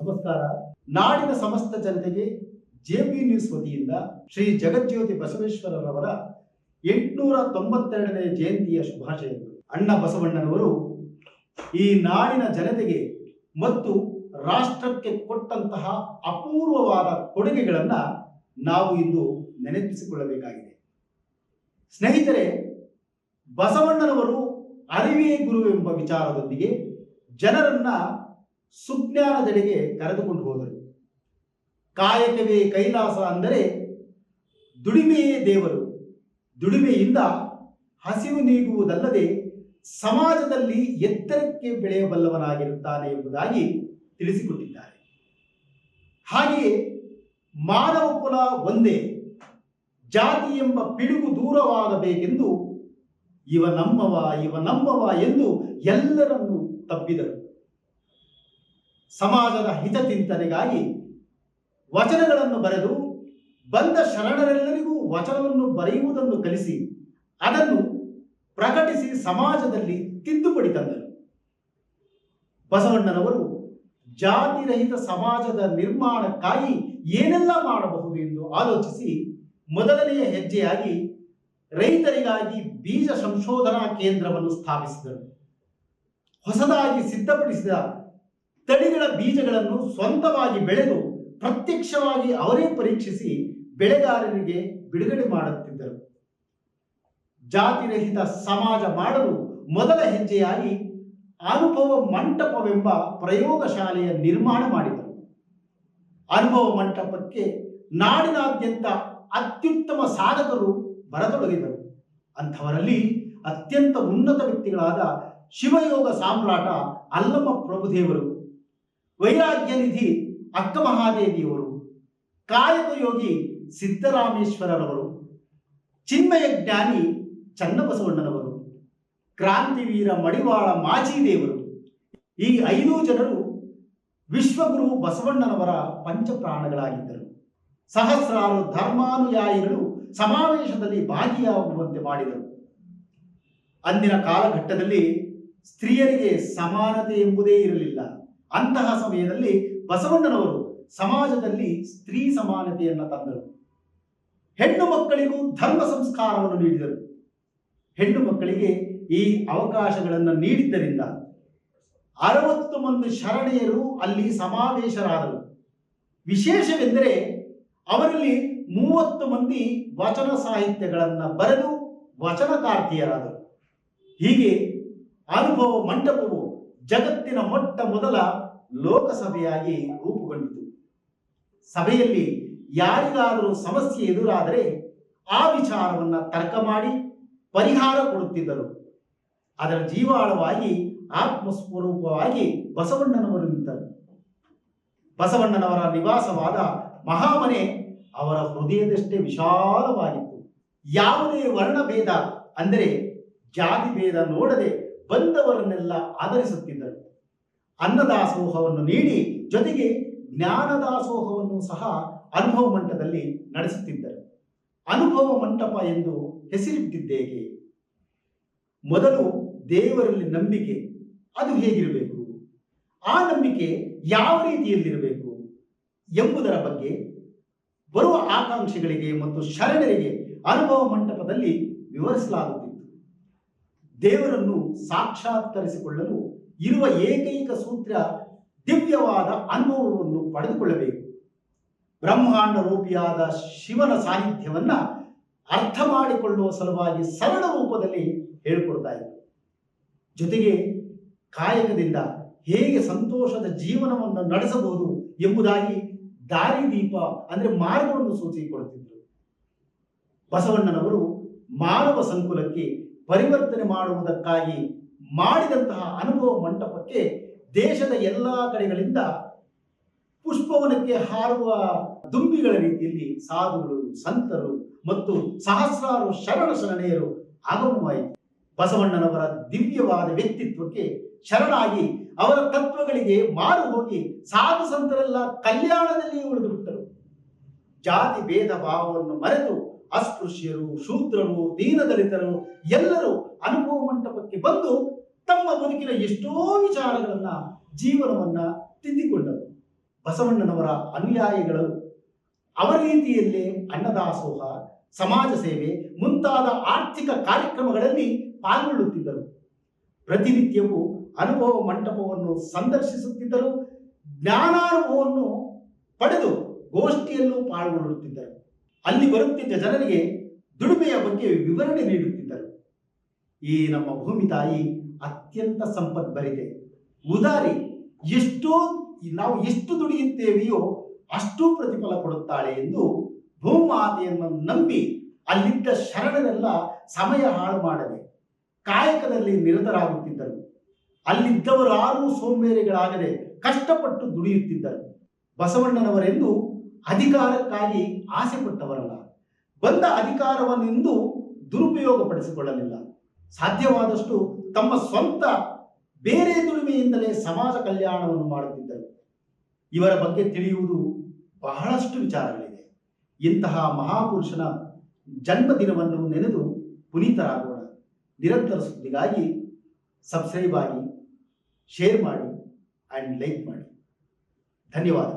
ನಮಸ್ಕಾರ. ನಾಡಿನ ಸಮಸ್ತ ಜನತೆಗೆ ಜೆಪಿ ನ್ಯೂಸ್ ವತಿಯಿಂದ ಶ್ರೀ ಜಗಜ್ಯೋತಿ ಬಸವೇಶ್ವರರವರ ಎಂಟುನೂರ ತೊಂಬತ್ತೆರಡನೇ ಜಯಂತಿಯ ಶುಭಾಶಯಗಳು. ಅಣ್ಣ ಬಸವಣ್ಣನವರು ಈ ನಾಡಿನ ಜನತೆಗೆ ಮತ್ತು ರಾಷ್ಟ್ರಕ್ಕೆ ಕೊಟ್ಟಂತಹ ಅಪೂರ್ವವಾದ ಕೊಡುಗೆಗಳನ್ನ ನಾವು ಇಂದು ನೆನಪಿಸಿಕೊಳ್ಳಬೇಕಾಗಿದೆ. ಸ್ನೇಹಿತರೆ, ಬಸವಣ್ಣನವರು ಅರಿವೇ ಗುರು ಎಂಬ ವಿಚಾರದೊಂದಿಗೆ ಜನರನ್ನ ಸುಜ್ಞಾನದೆಡೆಗೆ ಕರೆದುಕೊಂಡು ಹೋದರು. ಕಾಯಕವೇ ಕೈಲಾಸ ಅಂದರೆ ದುಡಿಮೆಯೇ ದೇವರು. ದುಡಿಮೆಯಿಂದ ಹಸಿವು ನೀಗುವುದಲ್ಲದೆ ಸಮಾಜದಲ್ಲಿ ಎತ್ತರಕ್ಕೆ ಬೆಳೆಯಬಲ್ಲವನಾಗಿರುತ್ತಾನೆ ಎಂಬುದಾಗಿ ತಿಳಿಸಿಕೊಟ್ಟಿದ್ದಾರೆ. ಹಾಗೆಯೇ ಮಾನವ ಕುಲ ಒಂದೇ, ಜಾತಿ ಎಂಬ ಪಿಡುಗು ದೂರವಾಗಬೇಕೆಂದು ಇವ ನಮ್ಮವ ಇವ ನಮ್ಮವ ಎಂದು ಎಲ್ಲರನ್ನು ತಬ್ಬಿದರು. ಸಮಾಜದ ಹಿತಚಿಂತನೆಗಾಗಿ ವಚನಗಳನ್ನು ಬರೆದು ಬಂದ ಶರಣರೆಲ್ಲರಿಗೂ ವಚನವನ್ನು ಬರೆಯುವುದನ್ನು ಕಲಿಸಿ ಅದನ್ನು ಪ್ರಕಟಿಸಿ ಸಮಾಜದಲ್ಲಿ ತಿದ್ದುಪಡಿ ತಂದರು. ಬಸವಣ್ಣನವರು ಜಾತಿರಹಿತ ಸಮಾಜದ ನಿರ್ಮಾಣಕ್ಕಾಗಿ ಏನೆಲ್ಲ ಮಾಡಬಹುದು ಎಂದು ಆಲೋಚಿಸಿ ಮೊದಲನೆಯ ಹೆಜ್ಜೆಯಾಗಿ ರೈತರಿಗಾಗಿ ಬೀಜ ಸಂಶೋಧನಾ ಕೇಂದ್ರವನ್ನು ಸ್ಥಾಪಿಸಿದರು. ಹೊಸದಾಗಿ ಸಿದ್ಧಪಡಿಸಿದ ತಳಿಗಳ ಬೀಜಗಳನ್ನು ಸ್ವಂತವಾಗಿ ಬೆಳೆದು ಪ್ರತ್ಯಕ್ಷವಾಗಿ ಅವರೇ ಪರೀಕ್ಷಿಸಿ ಬೆಳೆಗಾರರಿಗೆ ಬಿಡುಗಡೆ ಮಾಡುತ್ತಿದ್ದರು. ಜಾತಿರಹಿತ ಸಮಾಜ ಮಾಡಲು ಮೊದಲ ಹೆಜ್ಜೆಯಾಗಿ ಅನುಭವ ಮಂಟಪವೆಂಬ ಪ್ರಯೋಗಶಾಲೆಯ ನಿರ್ಮಾಣ ಮಾಡಿದರು. ಅನುಭವ ಮಂಟಪಕ್ಕೆ ನಾಡಿನಾದ್ಯಂತ ಅತ್ಯುತ್ತಮ ಸಾಧಕರು ಬರತೊಡಗಿದರು. ಅಂಥವರಲ್ಲಿ ಅತ್ಯಂತ ಉನ್ನತ ವ್ಯಕ್ತಿಗಳಾದ ಶಿವಯೋಗ ಸಾಮ್ರಾಟ ಅಲ್ಲಮ್ಮ ಪ್ರಭುದೇವರು ವೈರಾಗ್ಯ ನಿಧಿ ಅಕ್ಕ ಮಹಾದೇವಿಯವರು ಕಾಯಕ ಯೋಗಿ ಸಿದ್ದರಾಮೇಶ್ವರರವರು ಚಿನ್ಮಯ ಜ್ಞಾನಿ ಚನ್ನಬಸವಣ್ಣನವರು, ಕ್ರಾಂತಿವೀರ ಮಡಿವಾಳ ಮಾಚಿದೇವರು, ಈ ಐದು ಜನರು ವಿಶ್ವಗುರು ಬಸವಣ್ಣನವರ ಪಂಚಪ್ರಾಣಗಳಾಗಿದ್ದರು. ಸಹಸ್ರಾರು ಧರ್ಮಾನುಯಾಯಿಗಳು ಸಮಾವೇಶದಲ್ಲಿ ಭಾಗಿಯಾಗುವಂತೆ ಮಾಡಿದರು. ಅಂದಿನ ಕಾಲಘಟ್ಟದಲ್ಲಿ ಸ್ತ್ರೀಯರಿಗೆ ಸಮಾನತೆ ಎಂಬುದೇ ಇರಲಿಲ್ಲ. ಅಂತಹ ಸಮಯದಲ್ಲಿ ಬಸವಣ್ಣನವರು ಸಮಾಜದಲ್ಲಿ ಸ್ತ್ರೀ ಸಮಾನತೆಯನ್ನು ತಂದರು. ಹೆಣ್ಣು ಮಕ್ಕಳಿಗೂ ಧರ್ಮ ಸಂಸ್ಕಾರವನ್ನು ನೀಡಿದರು. ಹೆಣ್ಣು ಮಕ್ಕಳಿಗೆ ಈ ಅವಕಾಶಗಳನ್ನು ನೀಡಿದ್ದರಿಂದ ಅರವತ್ತು ಮಂದಿ ಶರಣೆಯರು ಅಲ್ಲಿ ಸಮಾವೇಶರಾದರು. ವಿಶೇಷವೆಂದರೆ ಅವರಲ್ಲಿ ಮೂವತ್ತು ಮಂದಿ ವಚನ ಸಾಹಿತ್ಯಗಳನ್ನು ಬರೆದು ವಚನಕಾರ್ತಿಯರಾದರು. ಹೀಗೆ ಅನುಭವ ಮಂಟಪವು ಜಗತ್ತಿನ ಮೊಟ್ಟ ಮೊದಲ ಲೋಕಸಭೆಯಾಗಿ ರೂಪುಗೊಂಡಿತು. ಸಭೆಯಲ್ಲಿ ಯಾರಿಗಾದರೂ ಸಮಸ್ಯೆ ಎದುರಾದರೆ ಆ ವಿಚಾರವನ್ನು ತರ್ಕ ಮಾಡಿ ಪರಿಹಾರ ಕೊಡುತ್ತಿದ್ದರು. ಅದರ ಜೀವಾಳವಾಗಿ, ಆತ್ಮಸ್ವರೂಪವಾಗಿ ಬಸವಣ್ಣನವರು ನಿಂತರು. ಬಸವಣ್ಣನವರ ನಿವಾಸವಾದ ಮಹಾಮನೆ ಅವರ ಹೃದಯದಷ್ಟೇ ವಿಶಾಲವಾಗಿತ್ತು. ಯಾವುದೇ ವರ್ಣಭೇದ ಅಂದರೆ ಜಾತಿ ಭೇದ ನೋಡದೆ ಬಂದವರನ್ನೆಲ್ಲ ಆಧರಿಸುತ್ತಿದ್ದರು. ಅನ್ನದಾಸೋಹವನ್ನು ನೀಡಿ ಜೊತೆಗೆ ಜ್ಞಾನದಾಸೋಹವನ್ನು ಸಹ ಅನುಭವ ಮಂಟಪದಲ್ಲಿ ನಡೆಸುತ್ತಿದ್ದರು. ಅನುಭವ ಮಂಟಪ ಎಂದು ಹೆಸರಿಟ್ಟಿದ್ದೇಗೆ ಮೊದಲು ದೇವರಲ್ಲಿ ನಂಬಿಕೆ, ಅದು ಹೇಗಿರಬೇಕು? ಆ ನಂಬಿಕೆ ಯಾವ ರೀತಿಯಲ್ಲಿರಬೇಕು ಎಂಬುದರ ಬಗ್ಗೆ ಬರುವ ಆಕಾಂಕ್ಷೆಗಳಿಗೆ ಮತ್ತು ಶರಣರಿಗೆ ಅನುಭವ ಮಂಟಪದಲ್ಲಿ ವಿವರಿಸಲಾಗುತ್ತಿತ್ತು ದೇವರನ್ನು ಸಾಕ್ಷಾತ್ಕರಿಸಿಕೊಳ್ಳಲು ಇರುವ ಏಕೈಕ ಸೂತ್ರ ದಿವ್ಯವಾದ ಅನುಭವವನ್ನು ಪಡೆದುಕೊಳ್ಳಬೇಕು. ಬ್ರಹ್ಮಾಂಡ ರೂಪಿಯಾದ ಶಿವನ ಸಾನ್ನಿಧ್ಯವನ್ನ ಅರ್ಥ ಮಾಡಿಕೊಳ್ಳುವ ಸಲುವಾಗಿ ಸರಳ ರೂಪದಲ್ಲಿ ಹೇಳಿಕೊಡ್ತಾ ಇತ್ತು ಜೊತೆಗೆ ಕಾಯಕದಿಂದ ಹೇಗೆ ಸಂತೋಷದ ಜೀವನವನ್ನು ನಡೆಸಬಹುದು ಎಂಬುದಾಗಿ ದಾರಿದೀಪ ಅಂದರೆ ಮಾರ್ಗವನ್ನು ಸೂಚಿಸಿಕೊಡುತ್ತಿದ್ದರು. ಬಸವಣ್ಣನವರು ಮಾನವ ಸಂಕುಲಕ್ಕೆ ಪರಿವರ್ತನೆ ಮಾಡುವುದಕ್ಕಾಗಿ ಮಾಡಿದಂತಹ ಅನುಭವ ಮಂಟಪಕ್ಕೆ ದೇಶದ ಎಲ್ಲ ಕಡೆಗಳಿಂದ ಪುಷ್ಪವನಕ್ಕೆ ಹಾರುವ ದುಂಬಿಗಳ ರೀತಿಯಲ್ಲಿ ಸಾಧುಗಳು, ಸಂತರು ಮತ್ತು ಸಹಸ್ರಾರು ಶರಣ ಶರಣೆಯರು ಆಗಮನವಾಯಿತು ಬಸವಣ್ಣನವರ ದಿವ್ಯವಾದ ವ್ಯಕ್ತಿತ್ವಕ್ಕೆ ಶರಣಾಗಿ ಅವರ ತತ್ವಗಳಿಗೆ ಮಾರು ಹೋಗಿ ಸಾಧು ಸಂತರೆಲ್ಲ ಕಲ್ಯಾಣದಲ್ಲಿ ಉಳಿದು ಬಿಟ್ಟರು ಜಾತಿ, ಭೇದ, ಭಾವವನ್ನು ಮರೆತು ಅಸ್ಪೃಶ್ಯರು, ಶೂದ್ರರು, ದೀನದಲಿತರು ಎಲ್ಲರೂ ಅನುಭವ ಮಂಟಪಕ್ಕೆ ಬಂದು ತಮ್ಮ ಬದುಕಿನ ಎಷ್ಟೋ ವಿಚಾರಗಳನ್ನ ಜೀವನವನ್ನ ತಿದ್ದಿಕೊಂಡರು. ಬಸವಣ್ಣನವರ ಅನುಯಾಯಿಗಳು ಅವರ ರೀತಿಯಲ್ಲೇ ಅನ್ನದಾಸೋಹ, ಸಮಾಜ ಸೇವೆ ಮುಂತಾದ ಆರ್ಥಿಕ ಕಾರ್ಯಕ್ರಮಗಳಲ್ಲಿ ಪಾಲ್ಗೊಳ್ಳುತ್ತಿದ್ದರು. ಪ್ರತಿನಿತ್ಯವೂ ಅನುಭವ ಮಂಟಪವನ್ನು ಸಂದರ್ಶಿಸುತ್ತಿದ್ದರು, ಜ್ಞಾನಾನುಭವವನ್ನು ಪಡೆದು ಗೋಷ್ಠಿಯಲ್ಲೂ ಪಾಲ್ಗೊಳ್ಳುತ್ತಿದ್ದರು. ಅಲ್ಲಿ ಬರುತ್ತಿದ್ದ ಜನರಿಗೆ ದುಡಿಮೆಯ ಬಗ್ಗೆ ವಿವರಣೆ ನೀಡುತ್ತಿದ್ದರು. ಈ ನಮ್ಮ ಭೂಮಿ ತಾಯಿ ಅತ್ಯಂತ ಸಂಪದ್ಭರಿತೆ. ಉದಾರಿ, ಎಷ್ಟೋ ನಾವು ಎಷ್ಟು ದುಡಿಯುತ್ತೇವೆಯೋ ಅಷ್ಟು ಪ್ರತಿಫಲ ಕೊಡುತ್ತಾಳೆ ಎಂದು ಭೂಮಾತೆಯನ್ನು ನಂಬಿ ಅಲ್ಲಿದ್ದ ಶರಣರೆಲ್ಲ ಸಮಯ ಹಾಳು ಮಾಡದೆ ಕಾಯಕದಲ್ಲಿ ನಿರತರಾಗುತ್ತಿದ್ದರು. ಅಲ್ಲಿದ್ದವರು ಆರು ಸೋಂಬೇರಿಗಳಾಗದೆ ಕಷ್ಟಪಟ್ಟು ದುಡಿಯುತ್ತಿದ್ದರು. ಬಸವಣ್ಣನವರೆಂದು ಅಧಿಕಾರಕ್ಕಾಗಿ ಆಸೆ ಪಟ್ಟವರಲ್ಲ ಬಂದ ಅಧಿಕಾರವನ್ನೆಂದು ದುರುಪಯೋಗಪಡಿಸಿಕೊಳ್ಳಲಿಲ್ಲ. ಸಾಧ್ಯವಾದಷ್ಟು ತಮ್ಮ ಸ್ವಂತ ಬೇರೆ ದುಡಿಮೆಯಿಂದಲೇ ಸಮಾಜ ಕಲ್ಯಾಣವನ್ನು ಮಾಡುತ್ತಿದ್ದರು. ಇವರ ಬಗ್ಗೆ ತಿಳಿಯುವುದು ಬಹಳಷ್ಟು ವಿಚಾರಗಳಿದೆ ಇಂತಹ ಮಹಾಪುರುಷನ ಜನ್ಮದಿನವನ್ನು ನೆನೆದು ಪುನೀತರಾಗೋಣ. ನಿರಂತರ ಸುದ್ದಿಗಾಗಿ ಸಬ್ಸ್ಕ್ರೈಬ್ ಆಗಿ, ಶೇರ್ ಮಾಡಿ ಆ್ಯಂಡ್ ಲೈಕ್ ಮಾಡಿ. ಧನ್ಯವಾದ